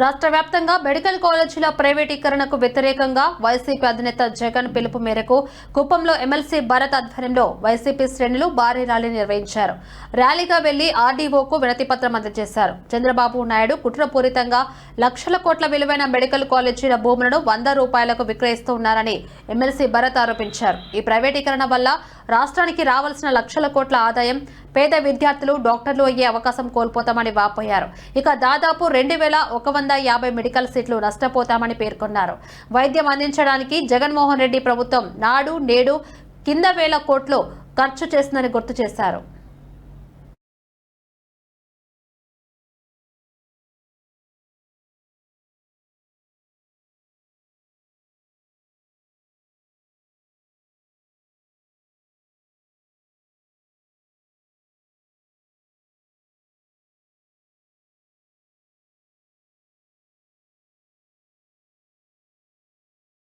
రాష్ట్ర వ్యాప్తంగా మెడికల్ కాలేజీల ప్రైవేటీకరణకు వ్యతిరేకంగా వైసీపీ అధినేత జగన్ పిలుపు మేరకు కుప్పంలో ఎమ్మెల్సీ భరత్ ఆధ్వర్యంలో వైసీపీ శ్రేణులు భారీ ర్యాలీ నిర్వహించారు. ర్యాలీగా వెళ్ళి ఆర్డీఓకు వినతిపత్రం అందజేశారు. చంద్రబాబు నాయుడు కుట్రపూరితంగా లక్షల కోట్ల విలువైన మెడికల్ కాలేజీల భూములను వంద రూపాయలకు విక్రయిస్తూ ఉన్నారని ఎమ్మెల్సీ భరత్ ఆరోపించారు. ఈ ప్రైవేటీకరణ వల్ల రాష్ట్రానికి రావాల్సిన లక్షల కోట్ల ఆదాయం పేద విద్యార్థులు డాక్టర్లు అయ్యే అవకాశం కోల్పోతామని వాపోయారు. ఇక దాదాపు రెండు వేల ఒక వంద యాభై మెడికల్ సీట్లు నష్టపోతామని పేర్కొన్నారు. వైద్యం అందించడానికి జగన్మోహన్ రెడ్డి ప్రభుత్వం నాడు నేడు కింద వేల కోట్లు ఖర్చు చేసిందని గుర్తు చేశారు.